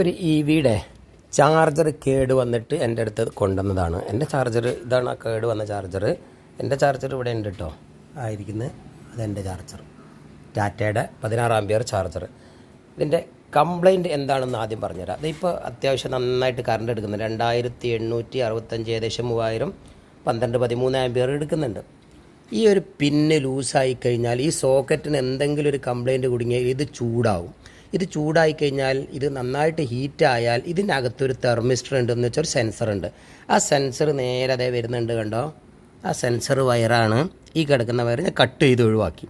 ഒരു ഇ വിയുടെ ചാർജർ കേട് വന്നിട്ട് എന്റെ അടുത്ത് കൊണ്ടുവന്നതാണ്. എന്റെ ചാർജർ ഇതാണ് ആ കേട് വന്ന ചാർജർ എന്റെ ചാർജർ ഇവിടെ ഉണ്ട് കേട്ടോ ആയിരിക്കുന്നത് അതെന്റെ ചാർജർ ടാറ്റയുടെ പതിനാറ് ആംബിയർ ചാർജർ ഇതിന്റെ കംപ്ലൈന്റ് എന്താണെന്ന് ആദ്യം പറഞ്ഞുതരാം. അതിപ്പോൾ അത്യാവശ്യം നന്നായിട്ട് കറണ്ട് എടുക്കുന്നുണ്ട്. രണ്ടായിരത്തി എണ്ണൂറ്റി അറുപത്തഞ്ച് ഏകദേശം മൂവായിരം പന്ത്രണ്ട് പതിമൂന്ന് ആംബിയർ എടുക്കുന്നുണ്ട്. ഈ ഒരു പിന്ന് ലൂസായി കഴിഞ്ഞാൽ ഈ സോക്കറ്റിന് എന്തെങ്കിലും ഒരു കംപ്ലൈന്റ് കുടുങ്ങിയാൽ ഇത് ചൂടാവും. ഇത് ചൂടായി കഴിഞ്ഞാൽ ഇത് നന്നായിട്ട് ഹീറ്റായാൽ ഇതിനകത്തൊരു തെർമിസ്റ്റർ ഉണ്ട് എന്ന് വെച്ചാൽ ഒരു സെൻസർ ഉണ്ട്. ആ സെൻസർ നേരെ അതേ വരുന്നുണ്ട് കണ്ടോ? ആ സെൻസർ വയറാണ്. ഈ കിടക്കുന്ന വയർ ഞാൻ കട്ട് ചെയ്ത് ഒഴിവാക്കി.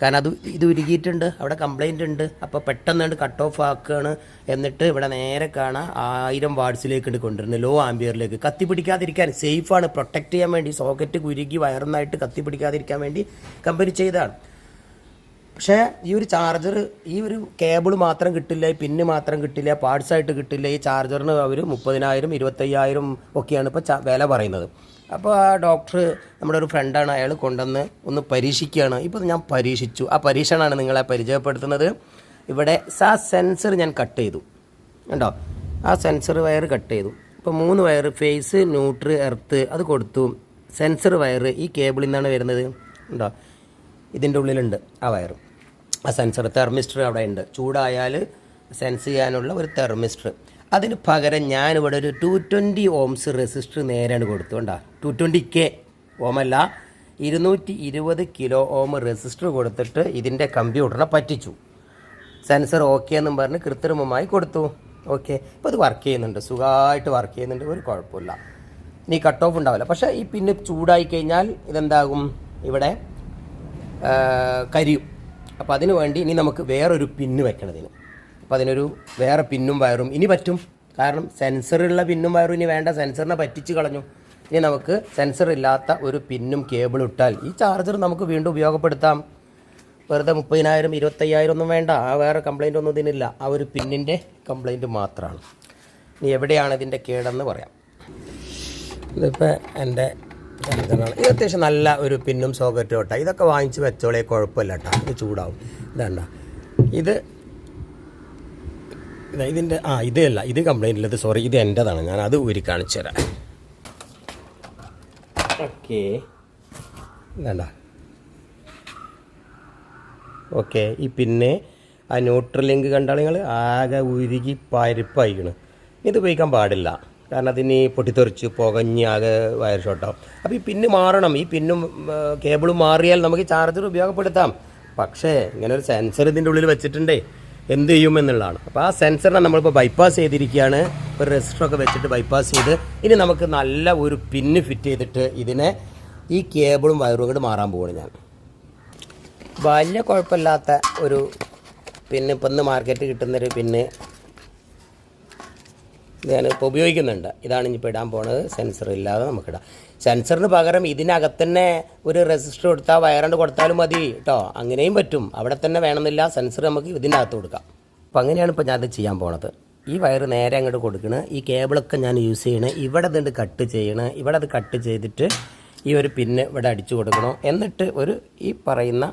കാരണം അത് ഇത് ഉരുകിയിട്ടുണ്ട് അവിടെ കംപ്ലൈന്റ് ഉണ്ട്. അപ്പോൾ പെട്ടെന്ന് കട്ട് ഓഫ് ആക്കുകയാണ് എന്നിട്ട് ഇവിടെ നേരെ കാണാം ആയിരം വാട്സിലേക്ക് കൊണ്ടുവരുന്നത്. ലോ ആംബിയറിലേക്ക് കത്തി പിടിക്കാതിരിക്കാൻ സേഫാണ് പ്രൊട്ടക്റ്റ് ചെയ്യാൻ വേണ്ടി സോക്കറ്റ് ഉരുകി വയറുന്നായിട്ട് കത്തി പിടിക്കാതിരിക്കാൻ വേണ്ടി കമ്പനി ചെയ്തതാണ്. പക്ഷേ ഈ ഒരു ചാർജർ ഈ ഒരു കേബിൾ മാത്രം കിട്ടില്ല പിന്ന് മാത്രം കിട്ടില്ല പാർട്സ് ആയിട്ട് കിട്ടില്ല ഈ ചാർജറിന് അവർ മുപ്പതിനായിരം ഇരുപത്തയ്യായിരം ഒക്കെയാണ് ഇപ്പോൾ വില പറയുന്നത്. അപ്പോൾ ആ ഡോക്ടർ നമ്മുടെ ഒരു ഫ്രണ്ടാണ് അയാൾ കൊണ്ടുവന്ന് ഒന്ന് പരീക്ഷിക്കുകയാണ്. ഇപ്പോൾ ഞാൻ പരീക്ഷിച്ചു. ആ പരീക്ഷണമാണ് നിങ്ങളെ പരിചയപ്പെടുത്തുന്നത്. ഇവിടെ ആ സെൻസർ ഞാൻ കട്ട് ചെയ്തു. കണ്ടോ? ആ സെൻസർ വയർ കട്ട് ചെയ്തു. ഇപ്പോൾ മൂന്ന് വയർ ഫേസ് ന്യൂട്രി എർത്ത് അത് കൊടുത്തു. സെൻസർ വയർ ഈ കേബിളിൽ നിന്നാണ് വരുന്നത്. ഉണ്ടോ ഇതിന്റെ ഉള്ളിലുണ്ട് ആ വയർ ആ സെൻസർ തെർമിസ്റ്റർ അവിടെ ഉണ്ട് ചൂടായാൽ സെൻസ് ചെയ്യാനുള്ള ഒരു തെർമിസ്റ്റർ. അതിന് പകരം ഞാനിവിടെ ഒരു ടു ട്വന്റി ഓംസ് റെസിസ്റ്റർ നേരാണ് കൊടുത്തു കണ്ടോ. ടു ട്വന്റി കെ ഓമല്ല ഇരുന്നൂറ്റി ഇരുപത് കിലോ ഓം റെസിസ്റ്റർ കൊടുത്തിട്ട് ഇതിന്റെ കമ്പ്യൂട്ടറിനെ പറ്റിച്ചു. സെൻസർ ഓക്കെ എന്നും പറഞ്ഞ് കൃത്രിമമായി കൊടുത്തു. ഓക്കെ ഇപ്പോൾ അത് വർക്ക് ചെയ്യുന്നുണ്ട്. സുഖമായിട്ട് വർക്ക് ചെയ്യുന്നുണ്ട്. ഒരു കുഴപ്പമില്ല. ഇനി കട്ട് ഓഫ് ഉണ്ടാവില്ല. പക്ഷേ ഈ പിന്നെ ചൂടായി കഴിഞ്ഞാൽ ഇതെന്താകും? ഇവിടെ കരിയും. അപ്പോൾ അതിന് വേണ്ടി ഇനി നമുക്ക് വേറൊരു പിന്ന് വെക്കണതിന് അപ്പോൾ അതിനൊരു വേറെ പിന്നും വയറും ഇനി പറ്റും. കാരണം സെൻസറുള്ള പിന്നും വയറും ഇനി വേണ്ട. സെൻസറിനെ പറ്റിച്ച് കളഞ്ഞു. ഇനി നമുക്ക് സെൻസർ ഇല്ലാത്ത ഒരു പിന്നും കേബിൾ ഇട്ടാൽ ഈ ചാർജർ നമുക്ക് വീണ്ടും ഉപയോഗപ്പെടുത്താം. വെറുതെ മുപ്പതിനായിരം ഇരുപത്തയ്യായിരം ഒന്നും വേണ്ട. ആ വേറെ കംപ്ലൈന്റ് ഒന്നും ഇതിനില്ല. ആ ഒരു പിന്നിന്റെ കംപ്ലൈന്റ് മാത്രമാണ്. ഇനി എവിടെയാണ് ഇതിന്റെ കേടെന്ന് പറയാം. ഇതിപ്പോൾ എന്റെ ഇത് അത്യാവശ്യം നല്ല ഒരു പിന്നും സോക്കറ്റും കേട്ടോ ഇതൊക്കെ വാങ്ങിച്ച് വെച്ചോളേ കുഴപ്പമില്ല കേട്ടോ ഇത് ചൂടാവും. ഇതാണ്ട ഇത് ഇതാ ഇതിന്റെ ആ ഇതല്ല ഇത് കംപ്ലൈന്റ് ഇല്ലത് സോറി ഇത് എന്റെതാണ് ഞാൻ അത് ഊരി കാണിച്ചു തരാം. ഓക്കെ. വേണ്ട ഓക്കെ ഈ പിന്നെ ആ ന്യൂട്രൽ ലിങ്ക് കണ്ടാൽ നിങ്ങൾ ആകെ ഉരുകി പരിപ്പായിക്കണം. ഇത് ഉപയോഗിക്കാൻ പാടില്ല. കാരണം അതിന് പൊട്ടിത്തെറിച്ച് പുകഞ്ഞ് ആകെ വയർ ഷോട്ടാവും. അപ്പോൾ ഈ പിന്ന് മാറണം. ഈ പിന്നും കേബിളും മാറിയാൽ നമുക്ക് ചാർജർ ഉപയോഗപ്പെടുത്താം. പക്ഷേ ഇങ്ങനെ ഒരു സെൻസർ ഇതിന്റെ ഉള്ളിൽ വെച്ചിട്ടുണ്ടേ. എന്ത് ചെയ്യും എന്നുള്ളതാണ്. അപ്പോൾ ആ സെൻസറിനെ നമ്മളിപ്പോൾ ബൈപ്പാസ് ചെയ്തിരിക്കുകയാണ്. ഒരു റെസിസ്റ്ററൊക്കെ വെച്ചിട്ട് ബൈപ്പാസ് ചെയ്ത് ഇനി നമുക്ക് നല്ല ഒരു പിന്ന് ഫിറ്റ് ചെയ്തിട്ട് ഇതിനെ ഈ കേബിളും വയറും കൂടെ മാറാൻ പോവുകയാണ് ഞാൻ. വലിയ കുഴപ്പമില്ലാത്ത ഒരു പിന്നെ ഇപ്പം ഇന്ന് മാർക്കറ്റ് കിട്ടുന്നൊരു പിന്നെ ഞാനിപ്പോൾ ഉപയോഗിക്കുന്നുണ്ട്. ഇതാണ് ഇനിയിപ്പോൾ ഇടാൻ പോണത്. സെൻസർ ഇല്ലാതെ നമുക്കിടാം സെൻസറിന് പകരം ഇതിനകത്തന്നെ ഒരു രജിസ്റ്റർ കൊടുത്താൽ വയറണ്ട് കൊടുത്താലും മതി കേട്ടോ അങ്ങനെയും പറ്റും. അവിടെ തന്നെ വേണമെന്നില്ല. സെൻസർ നമുക്ക് ഇതിന്റെ അകത്ത് കൊടുക്കാം. അപ്പോൾ അങ്ങനെയാണ് ഇപ്പോൾ ഞാനത് ചെയ്യാൻ പോണത്. ഈ വയർ നേരെ അങ്ങോട്ട് കൊടുക്കണ്. ഈ കേബിളൊക്കെ ഞാൻ യൂസ് ചെയ്യണേ. ഇവിടെ ഇതുണ്ട് കട്ട് ചെയ്യണേ. ഇവിടെ അത് കട്ട് ചെയ്തിട്ട് ഈ ഒരു പിന്ന് ഇവിടെ അടിച്ചു കൊടുക്കണം. എന്നിട്ട് ഒരു ഈ പറയുന്ന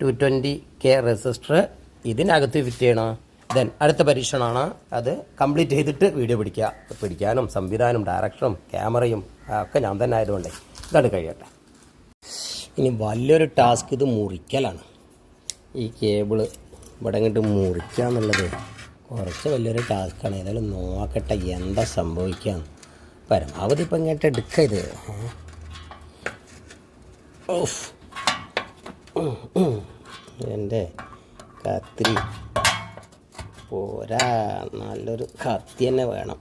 ടു ട്വന്റി കെ റെസിസ്റ്റർ ഇതിനകത്ത് ഫിറ്റ് ചെയ്യണം? ദെൻ അടുത്ത പരീക്ഷണമാണ് അത് കംപ്ലീറ്റ് ചെയ്തിട്ട് വീഡിയോ പിടിക്കുക. പിടിക്കാനും സംവിധാനം ഡയറക്ഷനും ക്യാമറയും ഒക്കെ ഞാൻ തന്നെ ആയതുകൊണ്ടേ ഇതാണ് കഴിയട്ടെ. ഇനി വലിയൊരു ടാസ്ക് ഇത് മുറിക്കലാണ്. ഈ കേബിൾ ഇവിടെ ഇങ്ങോട്ട് മുറിക്കുക എന്നുള്ളത് കുറച്ച് വലിയൊരു ടാസ്ക്കാണ് ഏതായാലും നോക്കട്ടെ എന്താ സംഭവിക്കുക. പരമാവധി ഇപ്പം ഇങ്ങോട്ട് എടുക്കുക ഇത്. എന്റെ കത്തിരി പോരാ. നല്ലൊരു കത്തി തന്നെ വേണം.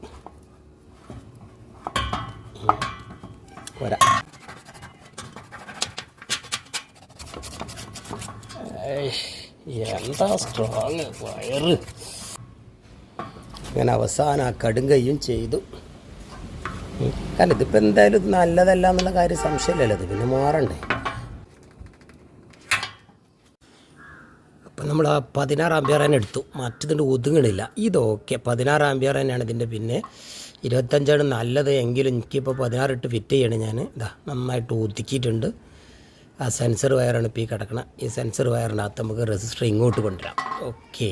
എന്താ സ്ട്രോങ് വയറ് അങ്ങനെ അവസാനം ആ കടുങ്കയും ചെയ്തു. അല്ല ഇതിപ്പോൾ എന്തായാലും നല്ലതല്ല എന്നുള്ള കാര്യം സംശയമില്ലല്ലോ. ഇത് പിന്നെ മാറണ്ടേ? അപ്പം നമ്മൾ ആ പതിനാറ് ആംബിയർ തന്നെ എടുത്തു. മറ്റതിന്റെ ഒതുങ്ങണില്ല. ഇതൊക്കെ പതിനാറ് ആംബിയർ തന്നെയാണ് ഇതിന്റെ പിന്നെ ഇരുപത്തഞ്ചാണ് നല്ലത് എങ്കിലും എനിക്കിപ്പോൾ പതിനാറ് ഇട്ട് ഫിറ്റ് ചെയ്യണം ഞാൻ. ഇതാ നന്നായിട്ട് ഒതുക്കിയിട്ടുണ്ട്. ആ സെൻസർ വയറാണ് ഇപ്പോൾ ഈ കിടക്കണം. ഈ സെൻസർ വയറിനകത്ത് നമുക്ക് റെസിസ്റ്റർ ഇങ്ങോട്ട് കൊണ്ടുവരാം. ഓക്കെ.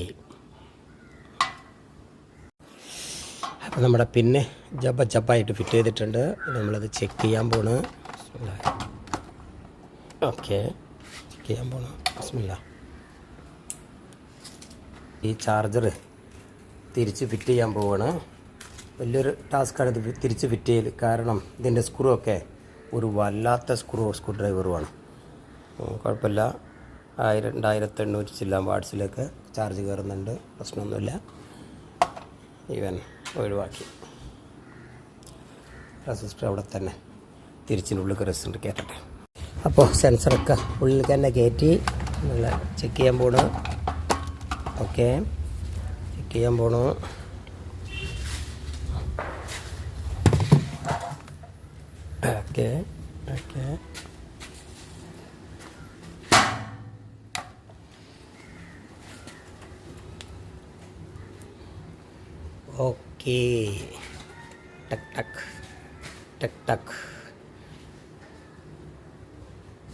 അപ്പം നമ്മുടെ പിന്നെ ജപ്പ ചപ്പായിട്ട് ഫിറ്റ് ചെയ്തിട്ടുണ്ട്. നമ്മളത് ചെക്ക് ചെയ്യാൻ പോണ്. ഓക്കെ. ചെക്ക് ചെയ്യാൻ പോണ്. ബിസ്മില്ല ഈ ചാർജർ തിരിച്ച് ഫിറ്റ് ചെയ്യാൻ പോവാണ്. വലിയൊരു ടാസ്ക്കാണ് ഇത് തിരിച്ച് ഫിറ്റ് ചെയ്യൽ കാരണം ഇതിന്റെ സ്ക്രൂ ഒക്കെ ഒരു വല്ലാത്ത സ്ക്രൂ സ്ക്രൂ ഡ്രൈവറുമാണ് കുഴപ്പമില്ല. ആയിരം രണ്ടായിരത്തി എണ്ണൂറ്റി ചില്ലാൻ വാട്സിലേക്ക് ചാർജ് കയറുന്നുണ്ട് പ്രശ്നമൊന്നുമില്ല. ഇവൻ ഒഴിവാക്കി. റെസിസ്റ്റർ അവിടെ തന്നെ. തിരിച്ചിനുള്ളിൽ റെസിസ്റ്റർ കയറ്റട്ടെ അപ്പോൾ സെൻസറൊക്കെ ഉള്ളിൽ തന്നെ കയറ്റി ചെക്ക് ചെയ്യാൻ പോണു. ഓക്കെ ചെക്ക് ചെയ്യാൻ പോണു ഓക്കെ ഓക്കെ ഓക്കെ ടക് ടക് ടക് ടക്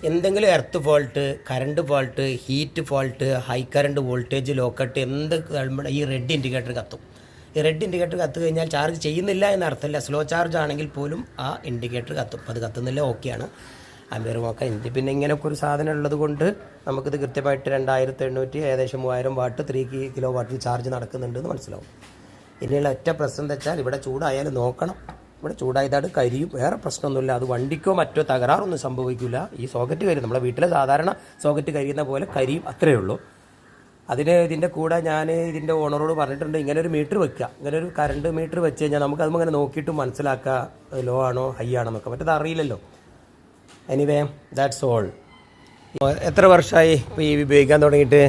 എന്തെങ്കിലും earth fault current fault heat fault high current voltage lockout എന്ത് നമ്മുടെ ഈ റെഡ് ഇൻഡിക്കേറ്റർ കത്തും. ഈ റെഡ് ഇൻഡിക്കേറ്റർ കത്തു കഴിഞ്ഞാൽ ചാർജ് ചെയ്യുന്നില്ല എന്ന അർത്ഥമില്ല. സ്ലോ ചാർജ് ആണെങ്കിൽ പോലും ആ ഇൻഡിക്കേറ്റർ കത്തും. അത് കത്തുന്നില്ല ഓക്കെയാണ് അമ്പയർ നോക്കാം ഇനി പിന്നെ ഇങ്ങനെയൊക്കെ ഒരു സാധനം ഉള്ളത് കൊണ്ട് നമുക്കിത് കൃത്യമായിട്ട് രണ്ടായിരത്തി എണ്ണൂറ്റി ഏകദേശം മൂവായിരം വാട്ട് ത്രീ കിലോ വാട്ടിൽ ചാർജ് നടക്കുന്നുണ്ടെന്ന് മനസ്സിലാവും. ഇനിയുള്ള ഒറ്റ പ്രശ്നം വെച്ചാൽ ഇവിടെ ചൂടായാലും നോക്കണം. ഇവിടെ ചൂടായതാണ് കരിയും വേറെ പ്രശ്നമൊന്നുമില്ല. അത് വണ്ടിക്കോ മറ്റോ തകരാറൊന്നും സംഭവിക്കില്ല ഈ സോക്കറ്റ് കരി നമ്മളെ വീട്ടിലെ സാധാരണ സോക്കറ്റ് കരിയുന്ന പോലെ കരിയും അത്രയേ ഉള്ളൂ. അതിന് ഇതിന്റെ കൂടെ ഞാൻ ഇതിന്റെ ഓണറോട് പറഞ്ഞിട്ടുണ്ട് ഇങ്ങനെ ഒരു മീറ്റർ വെക്കുക. ഇങ്ങനെ ഒരു കറണ്ട് മീറ്റർ വെച്ച് കഴിഞ്ഞാൽ നമുക്ക് അതും അങ്ങനെ നോക്കിയിട്ട് മനസ്സിലാക്കുക ലോ ആണോ ഹൈ ആണോ എന്നൊക്കെ. മറ്റേത് അറിയില്ലല്ലോ. എനിവേ ദാറ്റ്സ് ഓൾ എത്ര വർഷമായി ഇപ്പോൾ ഈ ഉപയോഗിക്കാൻ തുടങ്ങിയിട്ട്?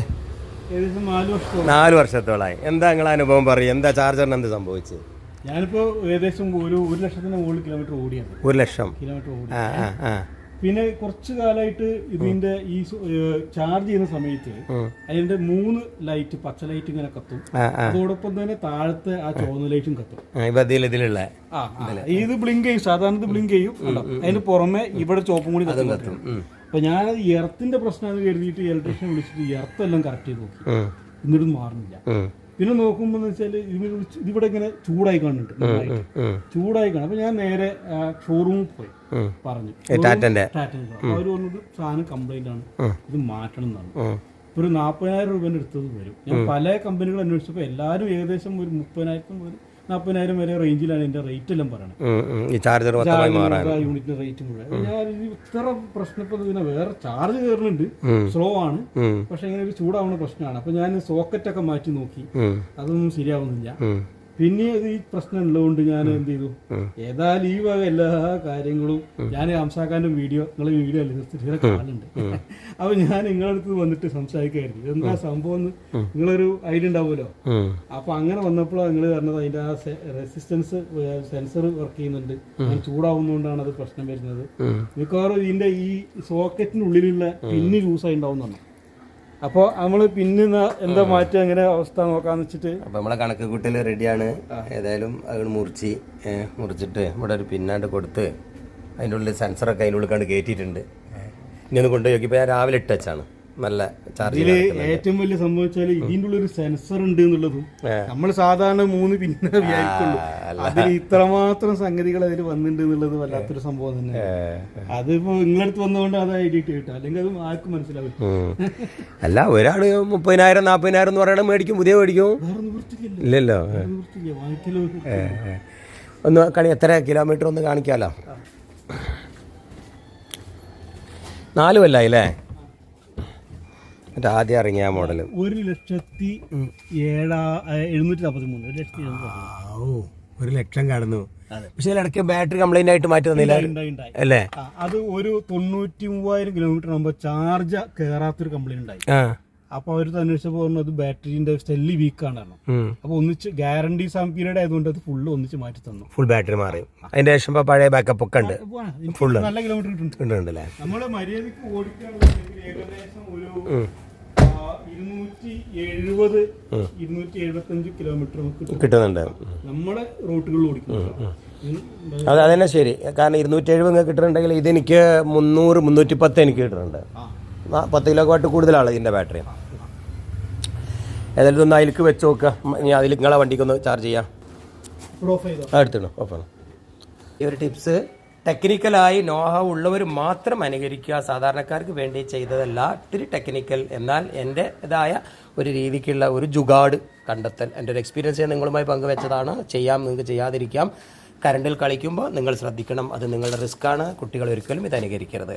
നാല് വർഷത്തോളായി. എന്താ നിങ്ങളെ അനുഭവം പറയും? എന്താ ചാർജറിന് എന്ത് സംഭവിച്ചത് ഞാനിപ്പോ ഏകദേശം ഒരു ഒരു ലക്ഷത്തിന് മുകളിൽ കിലോമീറ്റർ ഓടിയാണ്. ഒരു ലക്ഷം. കിലോമീറ്റർ ഓടി ആ ആ ആ. പിന്നെ കുറച്ച് കാലമായിട്ട് ഇതിന്റെ ഈ ചാർജ് ചെയ്യുന്ന സമയത്ത് അതിന്റെ മൂന്ന് ലൈറ്റ് പച്ച ലൈറ്റ് ഇങ്ങനെ കത്തും. അതോടൊപ്പം തന്നെ താഴത്തെ ആ ചുവന്ന ലൈറ്റും കത്തും. ഇതിലുള്ള. ഇത് ബ്ലിങ്ക് ചെയ്യും. സാധാരണ ഇത് ബ്ലിങ്ക് ചെയ്യും? അതിന് പുറമെ ഇവിടെ ചോപ്പും കൂടി കത്തും. അപ്പൊ ഞാൻ എർത്തിന്റെ പ്രശ്നമാണ് കരുതിയിട്ട് ഇലക്ട്രീഷ്യനെ വിളിച്ചിട്ട് എർത്ത് എല്ലാം കറക്റ്റ് ചെയ്ത് നോക്കി. എന്നിട്ടും മാറുന്നില്ല. പിന്നെ നോക്കുമ്പോൾ വെച്ചാൽ ഇതിവിടെ ഇങ്ങനെ ചൂടായി കാണുന്നുണ്ട് ചൂടായി കാണും. അപ്പൊ ഞാൻ നേരെ ഷോറൂമിൽ പോയി പറഞ്ഞു. അവർ ടാറ്റന്റെ അവർ പറഞ്ഞത് സാധനം കംപ്ലൈന്റ് ആണ്. ഇത് മാറ്റണം എന്നാണ്. ഒരു നാൽപ്പതിനായിരം രൂപ അടുത്തത് വരും. ഞാൻ പല കമ്പനികൾ അന്വേഷിച്ചപ്പോൾ എല്ലാവരും ഏകദേശം ഒരു മുപ്പതിനായിരം മുതൽ നാൽപ്പതിനായിരം വരെ റേഞ്ചിലാണ് എന്റെ റേറ്റ് എല്ലാം പറയുന്നത്. ഈ ചാർജർ യൂണിറ്റിന്റെ റേറ്റ് മുഴുവൻ ഞാൻ ഇത് ഇത്ര പ്രശ്നപ്പെട്ടത് പിന്നെ വേറെ ചാർജ് കയറുന്നുണ്ട് സ്ലോ ആണ്. പക്ഷെ ഇങ്ങനെ ഒരു ചൂടാവുന്ന പ്രശ്നമാണ്. അപ്പൊ ഞാൻ സോക്കറ്റ് ഒക്കെ മാറ്റി നോക്കി. അതൊന്നും ശരിയാവുന്നില്ല. പിന്നെ ഈ പ്രശ്നം ഉള്ളതുകൊണ്ട് ഞാൻ എന്ത് ചെയ്തു? ഏതായാലും ഈ വക എല്ലാ കാര്യങ്ങളും ഞാൻ ഹംസാക്കാന്റെ വീഡിയോ നിങ്ങളെ വീഡിയോ സ്ഥിരം കാണുന്നുണ്ട്. അപ്പൊ ഞാൻ നിങ്ങളുടെ അടുത്ത് വന്നിട്ട് സംസാരിക്കായിരുന്നു. എന്താ സംഭവം എന്ന് നിങ്ങളൊരു ഐഡിയ ഉണ്ടാവുമല്ലോ. അപ്പൊ അങ്ങനെ വന്നപ്പോഴാണ് നിങ്ങൾ പറഞ്ഞത് അതിന്റെ ആ റെസിസ്റ്റൻസ് സെൻസർ വർക്ക് ചെയ്യുന്നുണ്ട്. അത് ചൂടാവുന്നതുകൊണ്ടാണ് അത് പ്രശ്നം വരുന്നത്. മിക്കവാറും ഇതിന്റെ ഈ സോക്കറ്റിനുള്ളിലുള്ള പിന്ന് ലൂസായി ഉണ്ടാവുന്നതാണ് അപ്പോൾ നമ്മൾ പിന്നെ എന്താ മാറ്റം? എങ്ങനെ അവസ്ഥ നോക്കാന്ന് വെച്ചിട്ട്? അപ്പൊ നമ്മളെ കണക്ക് കൂട്ടൽ റെഡിയാണ്. ഏതായാലും അത് മുറിച്ച് മുറിച്ചിട്ട് ഇവിടെ ഒരു പിന്നാണ്ട് കൊടുത്ത് അതിന്റെ ഉള്ളിൽ സെൻസറൊക്കെ അതിന്റെ ഉള്ളിൽ കണ്ട് കയറ്റിയിട്ടുണ്ട് ഇനി ഒന്ന് കൊണ്ടുപോയി നോക്കി. ഇപ്പൊ ഞാൻ രാവിലെ ഇട്ട് വെച്ചാണ് നല്ല ഇതിൽ ഏറ്റവും വലിയ സംഭവം ഇതിന്റെ ഉള്ളിൽ ഒരു സെൻസർ ഉണ്ട് എന്നുള്ളതും. നമ്മൾ സാധാരണ മൂന്ന് പിന്നെ വിചാരിക്കുള്ളൂ അതിൽ ഇത്രമാത്രം സംഗതികൾ അതിൽ വന്നിട്ടുണ്ട് എന്നുള്ളത് വല്ലാത്തൊരു സംഭവം തന്നെ. അതിപ്പോ നിങ്ങളടുത്ത് വന്നുകൊണ്ട് അത് ഐഡിയിട്ട് കിട്ടും അല്ലെങ്കിൽ അത് ആർക്കും മനസ്സിലാവില്ല. അല്ല ഒരാൾ മുപ്പതിനായിരം നാൽപ്പതിനായിരം എന്ന് പറയണ മേടിക്കും പുതിയ മേടിക്കും. ഇല്ലല്ലോ. ഒന്ന് കണി എത്ര കിലോമീറ്റർ ഒന്ന് കാണിക്കാലോ? നാല് കൊല്ലായി അല്ലേ ആദ്യം ഇറങ്ങിയ മോഡൽ ഒരു ലക്ഷത്തി ഏഴാ എഴുന്നൂറ്റി നാൽപ്പത്തി മൂന്ന് ഒരു ലക്ഷത്തി ഓ ഒരു ലക്ഷം കടന്നു. പക്ഷെ ഇടയ്ക്ക് ബാറ്ററി കംപ്ലൈന്റ് ആയിട്ട് മാറ്റി തന്നില്ല അല്ലേ? അത് ഒരു തൊണ്ണൂറ്റി മൂവായിരം കിലോമീറ്റർ ആകുമ്പോൾ ചാർജ് കയറാത്തൊരു കംപ്ലൈന്റ് ഉണ്ടായി അപ്പൊ അവർ അന്വേഷിച്ചപ്പോൾ പറഞ്ഞു അത് ബാറ്ററിന്റെ സെല്ല് വീക്കാണ്. അപ്പൊ ഒന്നിച്ച് ഗ്യാരണ്ടി സം പീരീഡ് ആയതുകൊണ്ട് അത് ഫുള്ള് ഒന്നിച്ച് മാറ്റി തന്നു. ഫുൾ ബാറ്ററി മാറി. അതിന്റെ ശേഷം പഴയ ബാക്കപ്പ് ഒക്കെ ഉണ്ട്. ഫുള്ള് നല്ല കിലോമീറ്റർ ഉണ്ട് നമ്മൾ മര്യാദയ്ക്ക് ഓടിക്കാനുള്ള ഏകദേശം ഒരു ഇരുന്നൂറ്റി എഴുപത് ഇരുന്നൂറ്റി കിലോമീറ്റർ കിട്ടും. കിട്ടുന്നുണ്ട്. നമ്മളെ റൂട്ടുകളിൽ ഓടിക്കുന്നു. അത് അതന്നെ ശരി. കാരണം ഇരുന്നൂറ്റി എഴുപത് കിട്ടുന്നുണ്ടെങ്കിൽ ഇതെനിക്ക് മുന്നൂറ് മുന്നൂറ്റി പത്ത് എനിക്ക് കിട്ടുന്നുണ്ട്. പത്ത് കിലോ വാട്ട് കൂടുതലാണ് ഇതിന്റെ ബാറ്ററി ഏതായാലും ഒന്ന് അതിലേക്ക് വെച്ച് നോക്കുക ഇനി അതിൽ നിങ്ങളെ വണ്ടിക്ക് ഒന്ന് ചാർജ് ചെയ്യാം ആണ് എടുത്തിടണം ഓഫാണ് ഈ ഒരു ടിപ്സ് ടെക്നിക്കലായി നോഹ ഉള്ളവർ മാത്രം അനുകരിക്കുക. സാധാരണക്കാർക്ക് വേണ്ടി ചെയ്തതല്ല. ഒത്തിരി ടെക്നിക്കൽ എന്നാൽ എന്റെതായ ഒരു രീതിക്കുള്ള ഒരു ജുഗാട് കണ്ടെത്തൽ. എന്റെ ഒരു എക്സ്പീരിയൻസ് ഞാൻ നിങ്ങളുമായി പങ്കുവെച്ചതാണ്. ചെയ്യാം നിങ്ങൾക്ക് ചെയ്യാതിരിക്കാം. കരണ്ടിൽ കളിക്കുമ്പോൾ നിങ്ങൾ ശ്രദ്ധിക്കണം. അത് നിങ്ങളുടെ റിസ്ക്കാണ് കുട്ടികൾ ഒരിക്കലും ഇത് അനുകരിക്കരുത്.